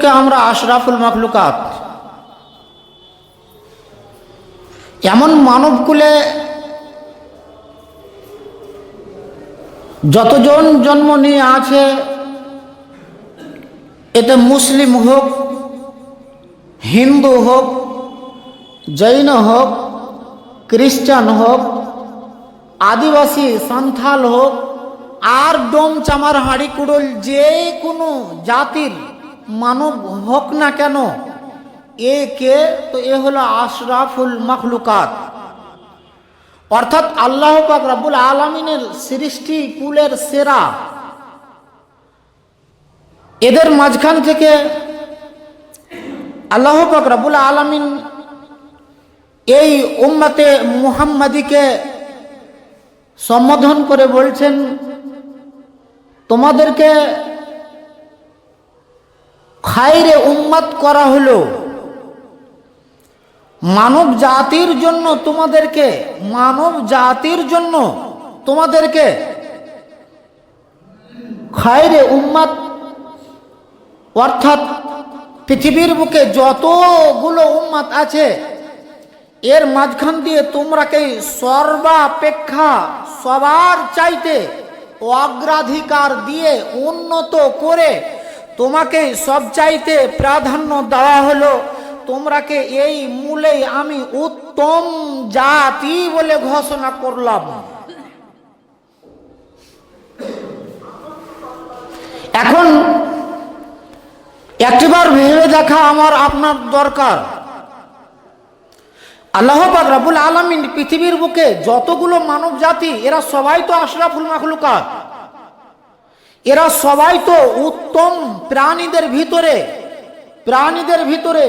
কে আমরা আশরাফুল মাখলুকাত। এমন মানবকুলে যতজন জন্ম নিয়ে আছে, এতে মুসলিম হোক, হিন্দু হোক, জৈন হোক, খ্রিস্টান হোক, আদিবাসী, সান্থাল হোক, আর ডোম চামার হাঁড়ি কুড়োল যে কোনো জাতির মানব হোক না কেন? এ কে? তো এ হলো আশরাফুল মখলুকাত। অর্থাৎ আল্লাহ পাক রাব্বুল আলমিনের সৃষ্টি কুলের সেরা। এদের মাঝখান থেকে আল্লাহ পাক রাব্বুল আলমিন এই উম্মতে মুহাম্মাদিকে সম্বোধন করে বলছেন, তোমাদেরকে খাইরে উম্মাত করা হলো। মানব জাতির জন্য তোমাদেরকে, মানব জাতির জন্য তোমাদেরকে খায়রে উম্মাত, অর্থাৎ পৃথিবীর বুকে যতগুলো উম্মাত আছে, এর মাঝখান দিয়ে তোমরাকে সর্বাপেক্ষা সবার চাইতে অগ্রাধিকার দিয়ে উন্নত করে তোমাকে সব চাইতে প্রাধান্য দেওয়া হলো, তোমরাকে এই মূলেই আমি উত্তম জাতি বলে ঘোষণা করলাম। এখন একটিবার ভেবে দেখা আমার আপনার দরকার। আল্লাহ রাবুল আলমিন পৃথিবীর বুকে যতগুলো মানব জাতি এরা সবাই তো আশরাফুল মাখলুকাত। এরা সবাই তো উত্তম প্রাণীদের ভিতরে প্রাণীদের ভিতরে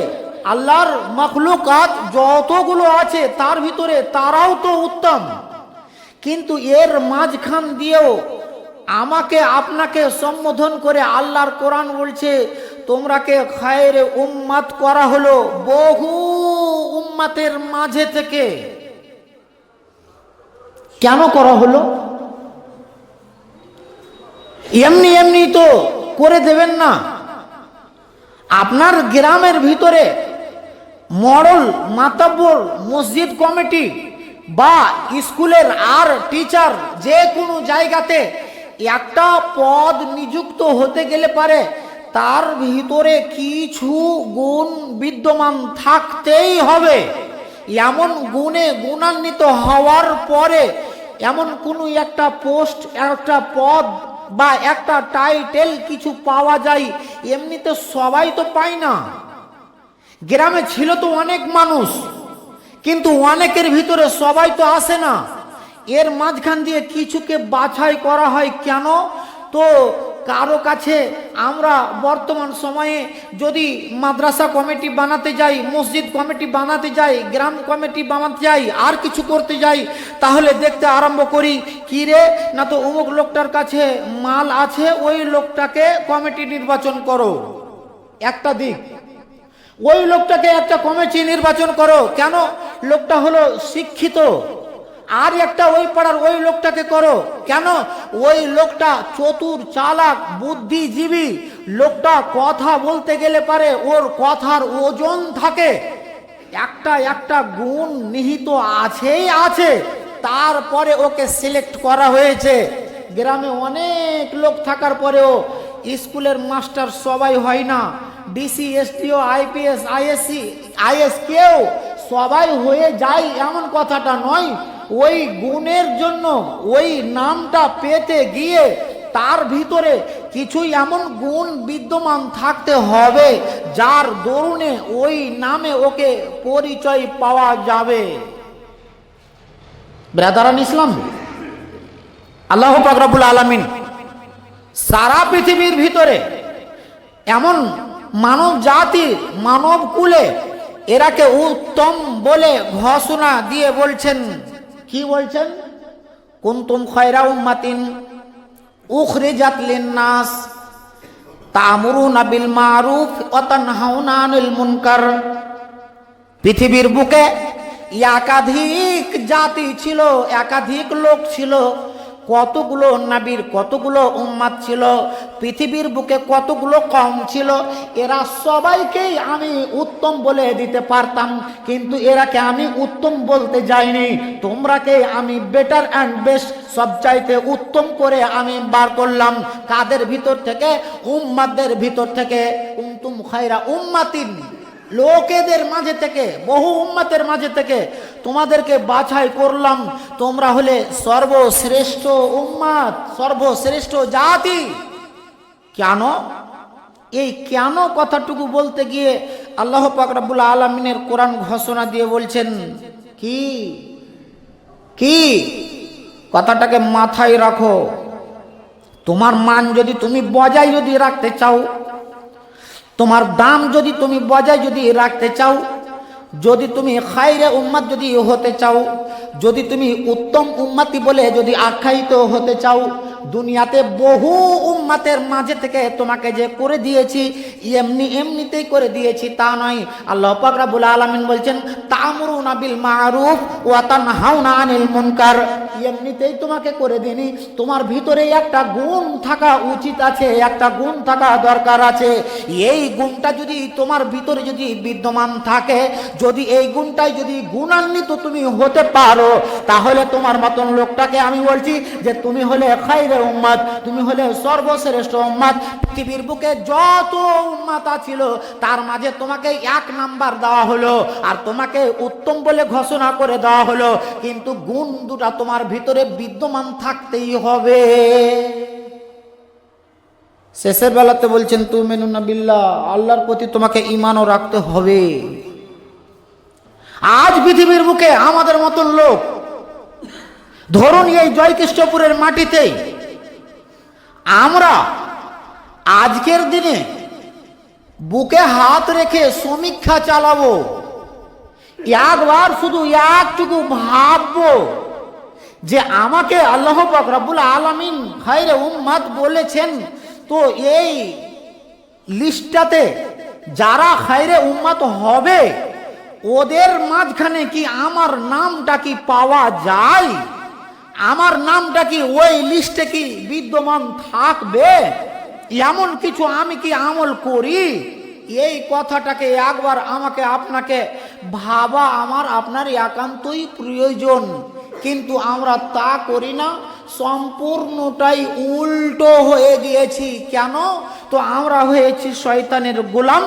আল্লাহর মখলুকাত যতগুলো আছে তার ভিতরে তারাও তো উত্তম। কিন্তু এর মাঝখান দিয়েও আমাকে আপনাকে সম্বোধন করে আল্লাহর কোরআন বলছে, তোমরাকে খায়ের উম্মাত করা হলো বহু উম্মাতের মাঝে থেকে। কেন করা হলো? এমনি এমনি তো করে দেবেন না। আপনার গ্রামের ভিতরে মডল মাতাব্বর, মসজিদ কমিটি বা স্কুলের আর টিচার যে কোনো জায়গাতে একটা পদ নিযুক্ত হতে গেলে পারে, তার ভিতরে কিছু গুণ বিদ্যমান থাকতেই হবে। এমন গুণে গুণান্বিত হওয়ার পরে এমন কোনো একটা পোস্ট, একটা পদ বা একটা টাইটেল কিছু পাওয়া যায়, এমনিতে সবাই তো পায় না। গ্রামে ছিল তো অনেক মানুষ, কিন্তু অনেকের ভিতরে সবাই তো আসে না। এর মাঝখান দিয়ে কিছুকে বাছাই করা হয় কেন? তো কারও কাছে আমরা বর্তমান সময়ে যদি মাদ্রাসা কমিটি বানাতে যাই, মসজিদ কমিটি বানাতে যাই, গ্রাম কমিটি বানাতে যাই, আর কিছু করতে যাই, তাহলে দেখতে আরম্ভ করি, কি রে? না তো অমুক লোকটার কাছে মাল আছে, ওই লোকটাকে কমিটি নির্বাচন করো। একটা দিক। ওই লোকটাকে একটা কমিটি নির্বাচন করো। কেন? লোকটা হলো শিক্ষিত। আর একটা ওই পাড়ার ওই লোকটাকে করো। কেন? ওই লোকটা চতুর চালাক, বুদ্ধিজীবী। লোকটা কথা বলতে গেলে পারে, ওর কথার ওজন থাকে। একটা একটা গুণ নিহিত আছেই আছে। তারপরে ওকে সিলেক্ট করা হয়েছে। গ্রামে অনেক লোক থাকার পরেও স্কুলের মাস্টার সবাই হয় না। DC, STO, IPS, ISC IS কেউ সবাই হয়ে যায় এমন কথাটা নয়। ওই গুণের জন্য, ওই নামটা পেতে গিয়ে তার ভিতরে কিছু এমন গুণ বিদ্যমান থাকতে হবে, যার দরুণে ওই নামে ওকে পরিচয় পাওয়া যাবে। ব্রাদারান ইসলাম, আল্লাহ পাকরাবুল আলমিন সারা পৃথিবীর ভিতরে এমন মানব জাতি, মানব কুলে এরাকে উত্তম বলে ঘোষণা দিয়ে বলছেন। কি বলছেন? কুন্তুম খয়রা উম্মাতিন উখরিজাত লিন-নাস তা'মুরুনা বিল মারুফ ওয়া তানহাউনা আনিল মুনকার। পৃথিবীর বুকে একাধিক জাতি ছিল, একাধিক লোক ছিল। কতগুলো নাবির, কতগুলো উম্মাদ ছিল, পৃথিবীর বুকে কতগুলো কম ছিল, এরা সবাইকেই আমি উত্তম বলে দিতে পারতাম, কিন্তু এরাকে আমি উত্তম বলতে যাইনি। তোমরাকে আমি বেটার অ্যান্ড বেস্ট সবচাইতে উত্তম করে আমি বার করলাম। কাদের ভিতর থেকে? উম্মাদের ভিতর থেকে। উন্তুম খাইরা উম্মাতিন। লোকেদের মাঝে থেকে, বহু উম্মাতের মাঝে থেকে তোমাদেরকে বাছাই করলাম, তোমরা হলে সর্বশ্রেষ্ঠ উম্মাত সর্বশ্রেষ্ঠ জাতি। কেন? এই কেন কথাটুকু বলতে গিয়ে আল্লাহ পাক রাব্বুল আলমিনের কোরআন ঘোষণা দিয়ে বলছেন, কি? কি? কথাটাকে মাথায় রাখো। তোমার মান যদি তুমি বজায় যদি রাখতে চাও তোমার দাম যদি তুমি বজায় যদি রাখতে চাও, যদি তুমি খাইরে উম্মাদ যদি হতে চাও, যদি তুমি উত্তম উম্মাতি বলে যদি আখ্যায়িত হতে চাও দুনিয়াতে বহু উম্মাতের মাঝে থেকে তোমাকে যে করে দিয়েছি, এমনি এমনিতেই করে দিয়েছি তা নয়। আল্লাহ পাক রাব্বুল আলামিন বলছেন, তামরুনা বিল মারুফ ওয়া তানহাউনা আনিল মুনকার। এমনিতেই তোমাকে করে দিনি তোমার ভিতরে একটা গুণ থাকা উচিত আছে, একটা গুণ থাকা দরকার আছে। এই গুণটা যদি তোমার ভিতরে যদি বিদ্যমান থাকে, যদি এই গুণটাই যদি গুণান্বিত তুমি হতে পারো, তাহলে তোমার মতন লোকটাকে আমি বলছি যে তুমি হলে খাইরে উম্মাদ, তুমি হলে সর্বশ্রেষ্ঠ উম্মাদ। পৃথিবীর বুকে যত উম্মাতা ছিল তার মাঝে তোমাকে এক নাম্বার দেওয়া হলো আর তোমাকে উত্তম বলে ঘোষণা করে দেওয়া হলো। কিন্তু গুণ দুটা তোমার ভিতরে বিদ্যমান থাকতেই হবে। শেষের বেলাতে বলছেন তু মেনুনা বিল্লাহ আল্লাহর প্রতি তোমাকে ইমানও রাখতে হবে। আজ পৃথিবীর বুকে আমাদের মতন লোক, ধরুন এই জয়কৃষ্ণপুরের মাটিতেই আমরা আজকের দিনে বুকে হাত রেখে সমীক্ষা চালাবো। একবার শুধু একটুকু ভাববো যে আমাকে আল্লাহ পাক রব্বুল আলামিন খাইরে উম্মাদ বলেছেন। তো এই লিস্টটাতে যারা খাইরে উম্মাদ হবে, ওদের মাঝখানে কি আমার নামটা কি পাওয়া যায়? আমার নামটা কি ওই লিস্টে কি বিদ্যমান থাকবে? এমন কিছু আমি কি আমল করি? এই কথাটাকে একবার আমাকে আপনাকে ভাবা আমার আপনার একান্তই প্রয়োজন। কিন্তু আমরা তা করি না। সম্পূর্ণটাই উল্টো হয়ে গিয়েছি। কেন? তো আমরা হয়েছি শয়তানের গোলাম,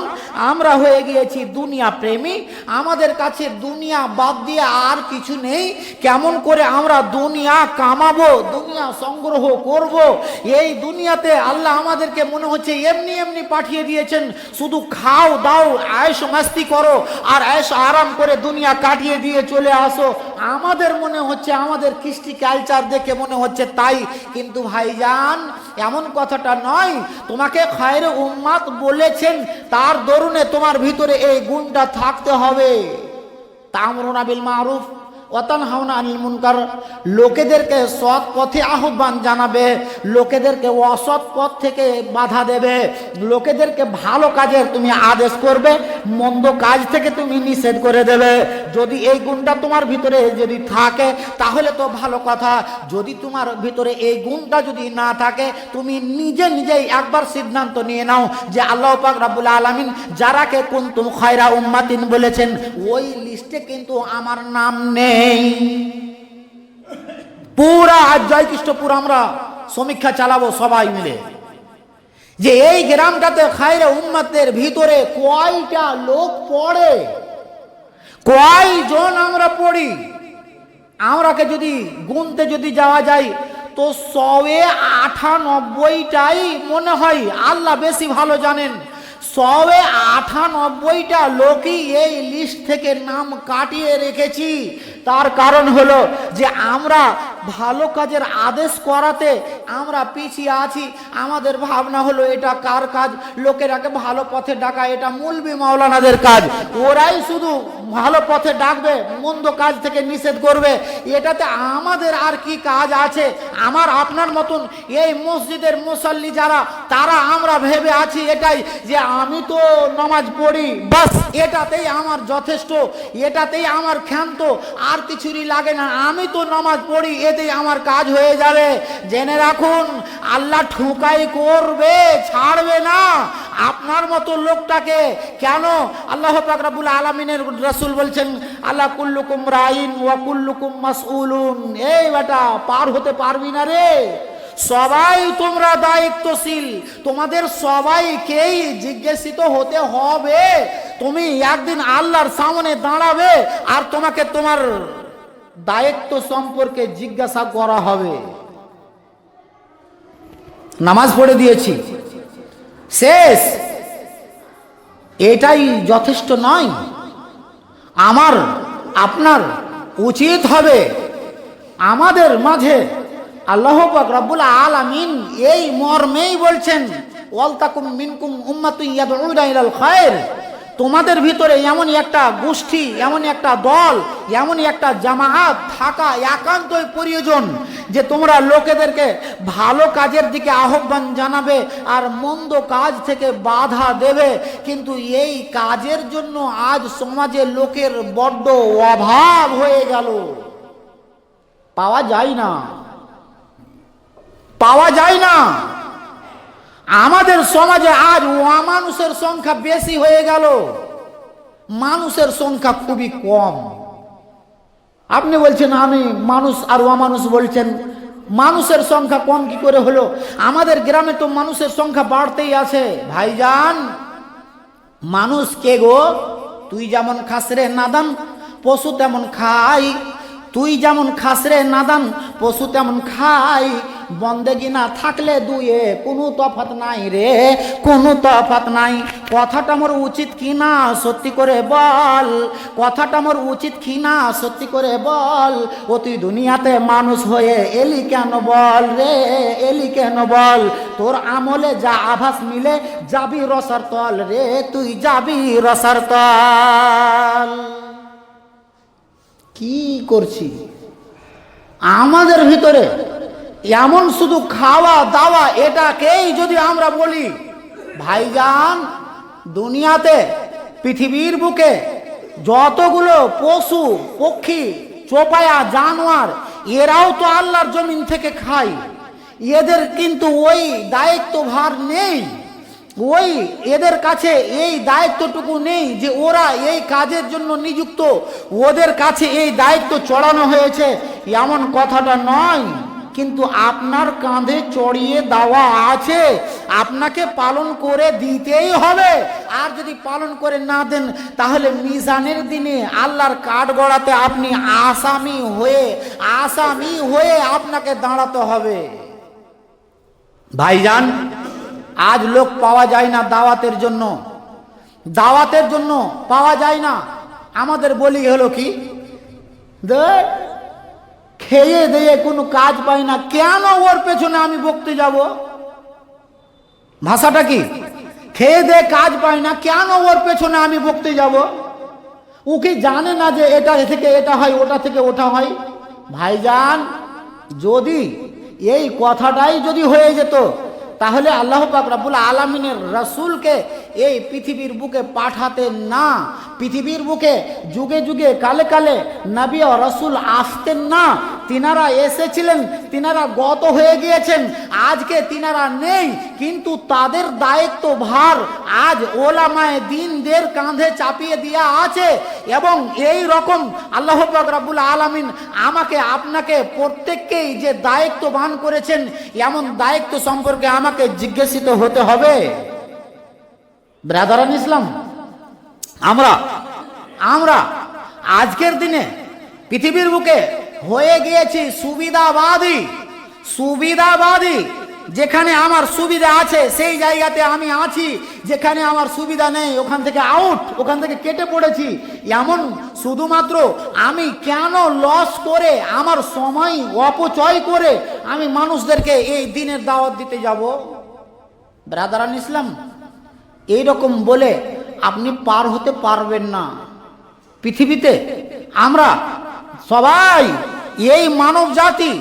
আমরা হয়ে গিয়েছি দুনিয়া প্রেমী, আমাদের কাছে দুনিয়া বাদ দিয়ে আর কিছু নেই। কেমন করে আমরা দুনিয়া কামাবো, দুনিয়া সংগ্রহ করব? এই দুনিয়াতে আল্লাহ আমাদেরকে মনে হচ্ছে এমনি এমনি পাঠিয়ে দিয়েছেন। শুধু খাও, দাও আয়স মাস্তি করো আর আয়স আরাম করে দুনিয়া কাটিয়ে দিয়ে চলে আসো। আমাদের মনে হচ্ছে আমাদের কৃষ্টি কালচার দেখে মনে হচ্ছে তাই। কিন্তু ভাইজান, এমন কথাটা নয়, তোমাকে খায়ের উম্মাদ বলেছেন, তার দরুনে তোমার ভিতরে এই গুণটা থাকতে হবে। তামরুনা বিল মারুফ অতান হাওনা আনিল মুনকার, লোকেদেরকে সৎ পথে আহ্বান জানাবে, লোকেদেরকে অসৎ পথ থেকে বাধা দেবে, লোকেদেরকে ভালো কাজের তুমি আদেশ করবে, মন্দ কাজ থেকে তুমি নিষেধ করে দেবে। যদি এই গুণটা তোমার ভিতরে যদি থাকে, তাহলে তো ভালো কথা। যদি তোমার ভিতরে এই গুণটা যদি না থাকে, তুমি নিজে নিজেই একবার সিদ্ধান্ত নিয়ে নাও যে আল্লাহ পাক রাব্বুল আলামিন যারাকে কুনতুম খয়রা উম্মাতিন বলেছেন, ওই লিস্টে কিন্তু আমার নাম নেই। পুরা আজ জয়কৃষ্ণপুর আমরা সমীক্ষা চালাবো সবাই মিলে। যে এই গ্রামটাতে খায়রে উম্মাতের ভিতরে কয়টা লোক পড়ে, কয়জন আমরা পড়ি? আমরাকে যদি গুনতে যদি যাওয়া যায়, তো সবে আটানব্বইটাই মনে হয় আল্লাহ বেশি ভালো জানেন। সবে আটানব্বইটা লোকই এই লিস্ট থেকে নাম কাটিয়ে রেখেছি। তার কারণ হলো যে আমরা ভালো কাজের আদেশ করাতে আমরা পিছিয়ে আছি। আমাদের ভাবনা হলো এটা কার কাজ? লোকেরাকে ভালো পথে ডাকা, এটা মুলবি মাওলানাদের কাজ। ওরাই শুধু ভালো পথে ডাকবে, মন্দ কাজ থেকে নিষেধ করবে। এটাতে আমাদের আর কি কাজ আছে? আমার আপনার মতন এই মসজিদের মুসল্লি যারা, তারা আমরা ভেবে আছি এটাই যে আমি তো নামাজ পড়ি। বাস, এটাতেই আমার যথেষ্ট, এটাতেই আমার ক্ষান্ত, আর কিছুরই লাগে না। আমি তো নামাজ পড়ি, এতেই আমার কাজ হয়ে যাবে। জেনে রাখুন, আল্লাহ ঠুকাই করবে, ছাড়বে না। আপনার মতো লোকটাকে কেন? আল্লাহ পাক রাব্বুল আলামিনের রাসূল বলছেন, আল্লাহ কুল্লুকুম রাইন ওয়া কুল্লুকুম মাসউলুন। এই বেটা, পার হতে পারবি না রে। সবাই তোমরা দায়িত্বশীল। তোমাদের সবাইকেই জিজ্ঞাসিত হতে হবে, তুমি একদিন আল্লাহর সামনে দাঁড়াবে আর তোমাকে তোমার দায়িত্ব সম্পর্কে জিজ্ঞাসা করা হবে। নামাজ পড়ে দিয়েছি। শেষ। এটাই যথেষ্ট নয়। আমার, আপনার উচিত হবে। আমাদের মাঝে আল্লাহ রব্বুল আলামিন এই মর্মেই বলছেন, ওয়াল তাকুম মিনকুম উম্মাতুন ইয়াদউনা ইলাল খায়র। তোমাদের ভিতরে এমন একটা গোষ্ঠী, এমন একটা দল, এমন একটা জামায়াত থাকা একান্তই প্রয়োজন যে তোমরা লোকেদেরকে ভালো কাজের দিকে আহ্বান জানাবে আর মন্দ কাজ থেকে বাধা দেবে। কিন্তু এই কাজের জন্য আজ সমাজে লোকের বড্ড অভাব হয়ে গেল। পাওয়া যায় না। পাওয়া যায় না। আমাদের সমাজে আজ অমানুষের সংখ্যা বেশি হয়ে গেল। মানুষের সংখ্যা খুবই কম। আপনি বলছেন, আমি মানুষ আর অমানুষ বলছেন। মানুষের সংখ্যা কম কি করে হলো? আমাদের গ্রামে তো মানুষের সংখ্যা বাড়তেই আছে। ভাইজান, মানুষ কে গো? তুই যেমন খাস রে নাদান, পশু তেমন খাই। তুই যেমন খাস রে নাদান, পশু তেমন খাই। বন্দেগি না থাকলে দুয়ে কোনো তফাত নাই রে, কোনো তফাত নাই। কথাটা মোর উচিত কি না সত্যি করে বল, কথাটা মোর উচিত কি না সত্যি করে বল। ও তুই দুনিয়াতে মানুষ হয়ে এলি কেন বল রে, এলি কেন বল? তোর আমলে যা আভাস মিলে যাবি রসার তল রে, তুই যাবি রসার তল। কি করছি? আমাদের ভিতরে এমন শুধু খাওয়া, দাওয়া, এটাকেই যদি আমরা বলি, ভাইজান, দুনিয়াতে, পৃথিবীর বুকে যতগুলো পশু, পক্ষী, চোপায়া, জানোয়ার, এরাও তো আল্লাহর জমিন থেকে খায়। এদের কিন্তু ওই দায়িত্ব ভার নেই। ওই এদের কাছে এই দায়িত্বটুকু নেই যে ওরা এই কাজের জন্য নিযুক্ত। ওদের কাছে এই দায়িত্ব চড়ানো হয়েছে। এমন কথাটা নয়। কিন্তু আপনার কাঁধে চড়িয়ে দেওয়া আছে। আপনাকে পালন করে দিতেই হবে। আর যদি পালন করে না দেন, তাহলে মিজানের দিনে আল্লাহর কাঠ গড়াতে আপনি আসামি হয়ে আসামি হয়ে আপনাকে দাঁড়াতে হবে। ভাইজান, আজ লোক পাওয়া যায় না দাওয়াতের জন্য। দাওয়াতের জন্য পাওয়া যায় না। আমাদের বলি হলো কি? দে খেয়ে দিয়ে কোনো কাজ পাই না, কেন ওর পেছনে আমি বকতে যাব? ভাষাটা কি? খেয়ে দে কাজ পাই না, কেন ওর পেছনে আমি বকতে যাব? ও কি জানে না যে এটা থেকে এটা হয়, ওটা থেকে ওটা হয়? ভাইজান, যদি এই কথাটাই যদি হয়ে যেত, তাহলে আল্লাহ পাক রাব্বুল আলামিনের রাসূলকে এই পৃথিবীর বুকে পাঠাতেন না। পৃথিবীর বুকে যুগে যুগে কালে কালে নবী ও রসুল আসতেন না। তিনারা এসেছিলেন, তিনারা গত হয়ে গিয়েছেন, আজকে তিনারা নেই, কিন্তু তাদের দায়িত্ব ভার। আজ ওলামায় দিনদের কাঁধে চাপিয়ে দেওয়া আছে এবং এই রকম আল্লাহ পাক রাব্বুল আলামিন আমাকে, আপনাকে প্রত্যেককেই যে দায়িত্ববান করেছেন, এমন দায়িত্ব সম্পর্কে আমাকে জিজ্ঞাসিত হতে হবে। ব্রাদারান ইসলাম আমরা আমরা আজকের দিনে পৃথিবীর বুকে হয়ে গিয়েছি সুবিধাবাদী সুবিধাবাদী। যেখানে আমার সুবিধা আছে সেই জায়গাতে আমি আছি। যেখানে আমার সুবিধা নেই ওখান থেকে আউট ওখান থেকে কেটে পড়েছি। এমন শুধুমাত্র আমি কেন লস করে আমার সময় অপচয় করে আমি মানুষদেরকে এই দিনের দাওয়াত দিতে যাব? ব্রাদারান ইসলাম এইরকম বলে আপনি পার হতে পারবেন না। পৃথিবীতে আমরা সবাই এই মানব জাতি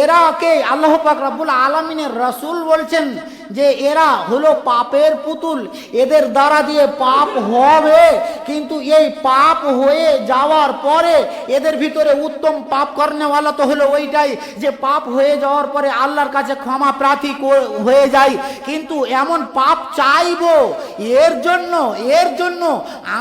এরাকে আল্লাহ পাক রাবুল আলমিনের রসুল বলছেন যে এরা হলো পাপের পুতুল। এদের দ্বারা দিয়ে পাপ হবে, কিন্তু এই পাপ হয়ে যাওয়ার পরে এদের ভিতরে উত্তম পাপ কর্নেওয়ালা তো হলো ওইটাই যে পাপ হয়ে যাওয়ার পরে আল্লাহর কাছে ক্ষমা প্রার্থী হয়ে যায়। কিন্তু এমন পাপ চাইব, এর জন্য এর জন্য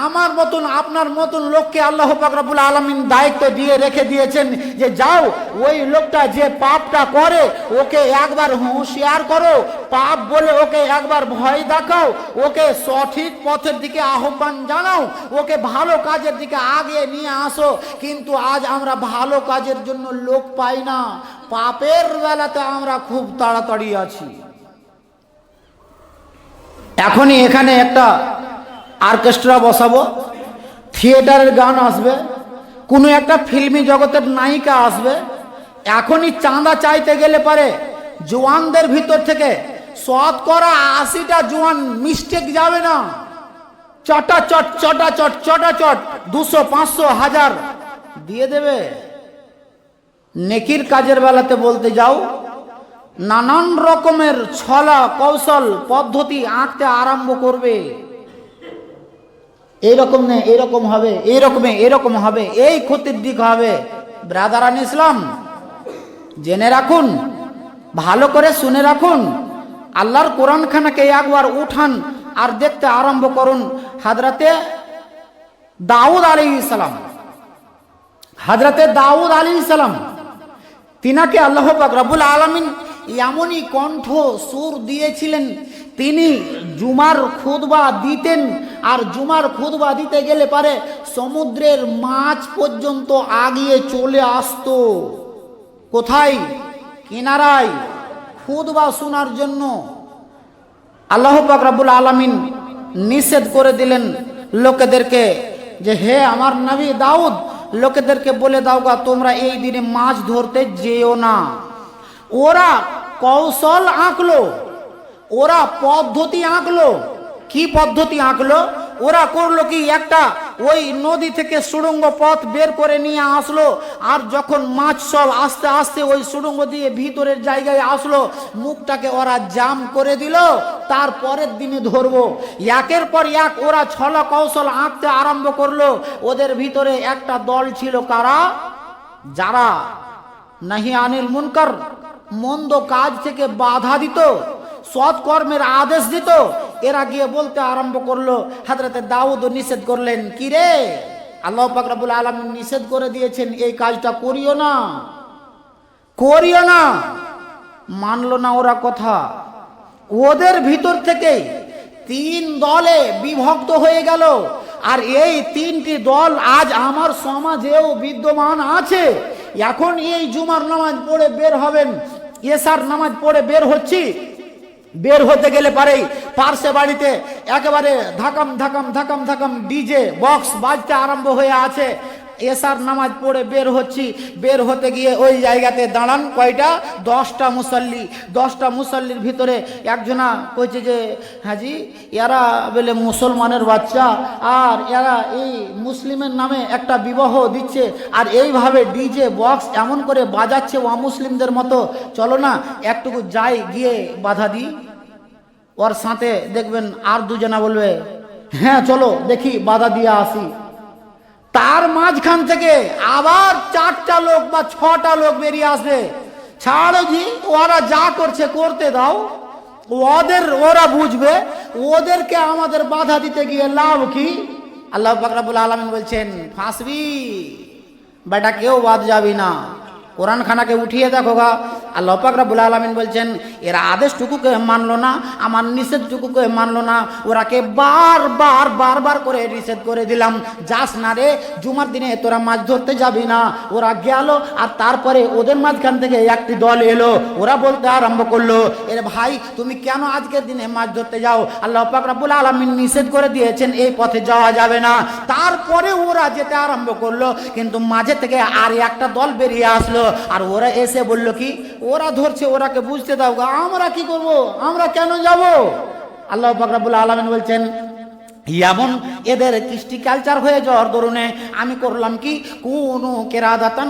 আমার মতন, আপনার মতন লোককে আল্লাহ পাকরাবুল আলমিন দায়িত্ব দিয়ে রেখে দিয়েছেন যে যাও, ওই লোকটা যে পাপটা করে, ওকে একবার হুঁশিয়ার করো, পাপ বলে ওকে একবার ভয় দেখাও, ওকে সঠিক পথের দিকে আহ্বান জানাও, ওকে ভালো কাজের দিকে আগে নিয়ে আসো। কিন্তু আজ আমরা ভালো কাজের জন্য লোক পাই না। পাপের বেলাতে আমরা খুব তাড়াতাড়ি আছি। এখনই এখানে একটা অর্কেস্ট্রা বসাবো। থিয়েটারের গান আসবে। কোনো একটা ফিল্মি জগতের নায়িকা আসবে। এখনই চাঁদা চাইতে গেলে পারে। জোয়ানদের ভিতর থেকে শতকরা আশিটা জোয়ান মিস্টেক যাবে না। চটা চট চটা চট চটা চট, দুশো, পাঁচশো, হাজার দিয়ে দেবে। নেকির কাজের বেলাতে বলতে যাও, নানান রকমের ছলা কৌশল, পদ্ধতি আঁকতে আরম্ভ করবে। এইরকম নেই এরকম হবে, এইরকমে এরকম হবে, এই ক্ষতির দিক হবে। ব্রাদারান ইসলাম, জেনে রাখুন, ভালো করে শুনে রাখুন। আল্লাহর কোরআনখানাকে একবার উঠান আর দেখতে আরম্ভ করুন হাজরাতে দাউদ আলী ইসলাম হাজরাতে দাউদ আলী ইসলাম তিনাকে আল্লাহ পাক রব্বুল আলমিন এমনই কণ্ঠ সুর দিয়েছিলেন, তিনি জুমার খুদবা দিতেন আর জুমার খুদবা দিতে গেলে পারে সমুদ্রের মাছ পর্যন্ত আগিয়ে চলে আসতো। কোথায়? কিনারায়। খুদবা শোনার জন্য আল্লাহ পাক আলামিন নিষেধ করে দিলেন লোকেদেরকে যে, হে আমার নবী দাউদ, লোকেদেরকে বলে দাও গা, তোমরা এই দিনে মাছ ধরতে যেও না। ওরা কৌশল আঁকলো, ওরা পদ্ধতি আঁকলো। কি পদ্ধতি আঁকলো? ওরা করল কি? একটা ওই নদী থেকে সুড়ঙ্গ পথ বের করে নিয়ে আসলো, আর যখন মাছ সব আস্তে আস্তে ওই সুড়ঙ্গ দিয়ে ভিতরের জায়গায় আসলো, মুখটাকে ওরা জাম করে দিল, তার পরের দিনে ধরবো। একের পর এক ওরা ছলা কৌশল আঁকতে আরম্ভ করল। ওদের ভিতরে একটা দল ছিল কারা? যারা নাহি আনিল মুনকার, মন্দ কাজ থেকে বাধা দিত, সৎকর্মের আদেশ দিত এরা গিয়ে বলতে আরম্ভ করল, হাজরতে দাউদ নিষেধ করলেন, কি রে? আল্লাহ পাকরাবুল আলম নিষেধ করে দিয়েছেন, এই কাজটা করিও না। করিও না? মানলো না ওরা কথা। ওদের ভিতর থেকে তিন দলে বিভক্ত হয়ে গেল, আর এই তিনটি দল আজ আমার সমাজেও বিদ্যমান আছে। এখন এই জুমার নামাজ পড়ে বের হবেন, এসার নামাজ পড়ে বের হচ্ছি বের হতে গেলে পারেই। পার্শ্বে বাড়িতে একেবারে ধাকাম ধাকাম ধাকাম ধাকাম ডিজে বক্স বাজতে আরম্ভ হয়ে আছে। এসার নামাজ পড়ে বের হচ্ছি। বের হতে গিয়ে ওই জায়গাতে দাঁড়ান কয়টা? দশটা মুসল্লি। দশটা মুসল্লির ভিতরে একজনা কইছে যে, হাজি, এরা বলে মুসলমানের বাচ্চা, আর এরা এই মুসলিমের নামে একটা বিবাহ দিচ্ছে, আর এইভাবে ডিজে বক্স এমন করে বাজাচ্ছে অমুসলিমদের মতো। চলো না, একটুকু যাই, গিয়ে বাধা দিই। ওর সাথে দেখবেন আর দুজনা বলবে হ্যাঁ চলো, দেখি বাধা দিয়ে আসি। তার মাঝখান থেকে আবার চারটা লোক বা ছটা লোক বেরিয়ে আসবে। ছাড়ো জি, ওরা যা করছে করতে দাও। ওদের, ওরা বুঝবে। ওদেরকে আমাদের বাধা দিতে গিয়ে লাভ কি? আল্লাহ ফাকরাবুল আলমিন বলছেন, ফাঁসবি। বেটা, কেউ বাদ যাবি না। কোরআন খানাকে উঠিয়ে দেখো গা। আল্লাহ পাকরাবুল আলমিন বলছেন, এরা আদেশটুকুকে মানলো না, আমার নিষেধটুকুকে মানলো না, ওরাকে বারবার বারবার করে নিষেধ করে দিলাম। যাস না রে, জুমার দিনে তোরা মাছ ধরতে যাবি না। ওরা গেল আর তারপরে ওদের মাঝখান থেকে একটি দল এলো। ওরা বলতে আরম্ভ করল, এর ভাই, তুমি কেন আজকের দিনে মাছ ধরতে যাও? আল্লাহ পাকরাবুল আলমিন নিষেধ করে দিয়েছেন, এই পথে যাওয়া যাবে না। তারপরে ওরা যেতে আরম্ভ করল, কিন্তু মাঝে থেকে আর একটা দল বেরিয়ে আসলো। আর ওরা এসে বলল কি ওরা ধরছে, ওরাকে বুঝতে দাও আমরা কি করব? আমরা কেন যাব? আল্লাহ ফাকরাবুল আলমিন বলছেন এমন এদের কৃষ্টি কালচার হয়ে যাওয়ার দরুনে আমি করলাম কি? কোনো কেরাদাতান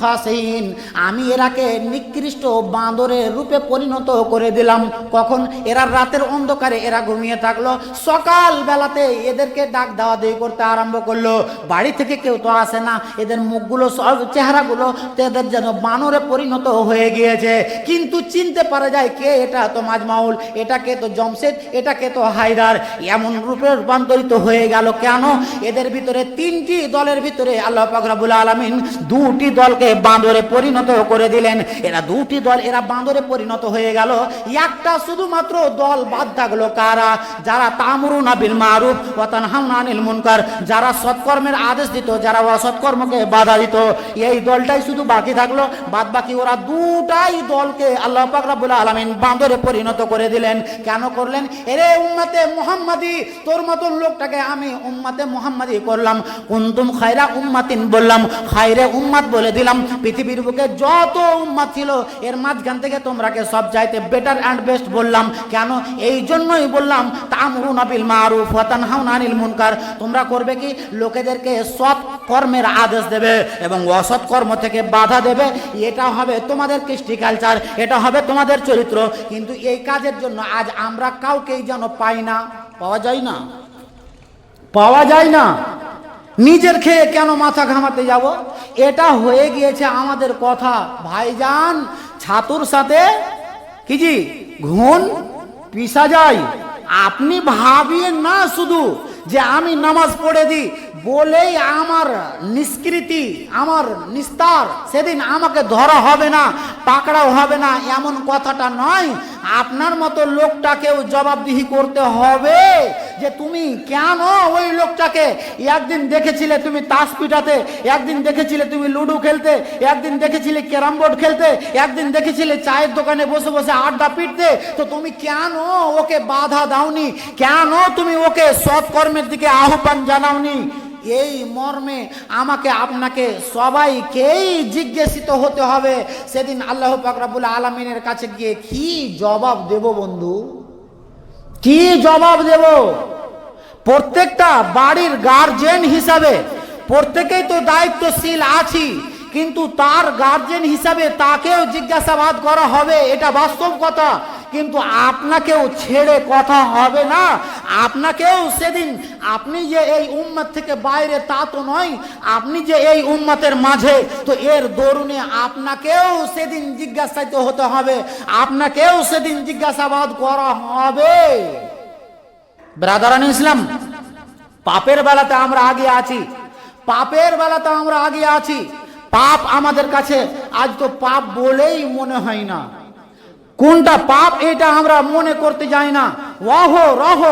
খাসিন। আমি এরাকে নিকৃষ্ট বাঁদরের রূপে পরিণত করে দিলাম। কখন? এরা রাতের অন্ধকারে এরা ঘুমিয়ে থাকল। সকাল বেলাতে এদেরকে ডাক দেওয়া দিয়ে করতে আরম্ভ করল। বাড়ি থেকে কেউ তো আসে না। এদের মুখগুলো, সব চেহারাগুলো এদের যেন বানরে পরিণত হয়ে গিয়েছে। কিন্তু চিনতে পারা যায় কে এটা তো মাজমাউল এটা কে তো জমশেদ এটা কে তো হায়দার। এমন রূপে রূপান্তরিত হয়ে গেল কেন? এদের ভিতরে তিনটি দলের ভিতরে আল্লাহ পাকরাবুল আলমিন দুটি দলকে বাঁদরে পরিণত করে দিলেন। এরা দুটি দল, এরা বাঁদরে পরিণত হয়ে গেল। একটা শুধুমাত্র দল বাদ থাকল কারা? যারা তামরুনা বিল মারুফ ওয়াতান হামনানিল মুনকার, যারা সৎকর্মের আদেশ দিত, যারা অসৎকর্মকে বাধা দিত। এই দলটাই শুধু বাকি থাকল। বাদ বাকি ওরা দুটাই দলকে আল্লাহ পাক রাব্বুল আলামিন বাঁদরে পরিণত করে দিলেন। কেন করলেন? এরে উম্মতে মুহাম্মাদি, তোর মতন লোকটাকে আমি উম্মতে মুহাম্মাদি করলাম, কুনতুম খায়রা উম্মাতিন বললাম, খায়রে উম্মাত বলে দিলাম, পৃথিবীর বুকে যত উম্মাত ছিল, এর মাঝখান থেকে তোমরাকে সব চাইতে বেটার অ্যান্ড বেস্ট বললাম। কেন? এই জন্যই বললাম, তামরুনা বিল মারুফ তানহাউনা আনিল মুনকার। তোমরা করবে কি? লোকেদেরকে সৎ কর্মের আদেশ দেবে এবং অসৎ কর্ম থেকে বাধা দেবে। এটা হবে তোমাদের কৃষ্টি কালচার এটা হবে তোমাদের চরিত্র। কিন্তু এই কাজের জন্য আজ আমরা কাউকেই যেন পাই না, পাওয়া যায় না। পাওয়া যায় না। নিজের খেয়ে কেন মাথা ঘামাতে যাব? এটা হয়ে গিয়েছে আমাদের কথা। ভাইজান, ছাতুর সাথে কি জি? ঘুন পিসা যায়। আপনি ভাবিয়ে না শুধু যে আমি নামাজ পড়ে দিই। বলেই আমার নিষ্কৃতি, আমার নিস্তার সেদিন আমাকে ধরা হবে না, পাকড়াও হবে না, এমন কথাটা নয়। আপনার মতো লোকটাকেও জবাবদিহি করতে হবে যে তুমি কেন ওই লোকটাকে একদিন দেখেছিলে তুমি তাস পিটাতে, একদিন দেখেছিলে তুমি লুডো খেলতে, একদিন দেখেছিলে ক্যারাম বোর্ড খেলতে, একদিন দেখেছিলে চায়ের দোকানে বসে বসে আড্ডা পিটতে। তো তুমি কেন ওকে বাধা দাওনি? কেন তুমি ওকে সৎকর্মের দিকে আহ্বান জানাওনি? এই মর্মে আমাকে আপনাকে সবাইকেই জিজ্ঞাসিত হতে হবে, সেদিন আল্লাহ পাকরাবুল আলমিনের কাছে গিয়ে কি জবাব দেব বন্ধু? কি জবাব দেব? প্রত্যেকটা বাড়ির গার্জেন হিসাবে, প্রত্যেকেই তো দায়িত্বশীল আছি, কিন্তু তার গার্জেন হিসাবে তাকেও জিজ্ঞাসাবাদ করা হবে, এটা বাস্তব কথা। কিন্তু আপনাকেও ছেড়ে কথা হবে না। আপনাকেও সেদিন আপনি যে এই উম্মত থেকে বাইরে তা তো নয়, আপনি যে এই উম্মতের মাঝে, তো এর দরুনে আপনাকেও সেদিন জিজ্ঞাসায়িত হতে হবে, আপনাকেও সেদিন জিজ্ঞাসাবাদ করা হবে। ব্রাদারান ইসলাম, পাপের বেলাতে আমরা আগে আছি, পাপের বেলাতে আমরা আগে আছি। পাপ আমাদের কাছে আজ তো পাপ বলেই মনে হয় না। কোনটা পাপ এটা আমরা মনে করতে যাই না। ওহ রহ,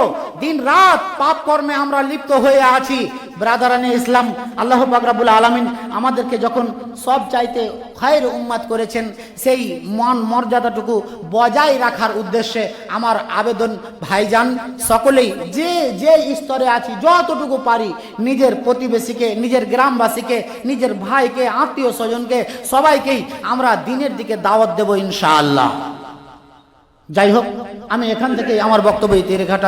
দিন রাত পাপ কর্মে আমরা লিপ্ত হয়ে আছি। ব্রাদারানি ইসলাম, আল্লাহ বাকরাবুল আলমিন আমাদেরকে যখন সব চাইতে খায়ের উম্মাদ করেছেন, সেই মন মর্যাদাটুকু বজায় রাখার উদ্দেশ্যে আমার আবেদন, ভাইজান, সকলেই যে যে স্তরে আছি, যতটুকু পারি, নিজের প্রতিবেশীকে, নিজের গ্রামবাসীকে, নিজের ভাইকে, আত্মীয় স্বজনকে, সবাইকেই আমরা দিনের দিকে দাওয়াত দেব ইনশাআল্লাহ। যাই হোক আমি এখান থেকে আমার বক্তব্য এই তীরে ঘাটা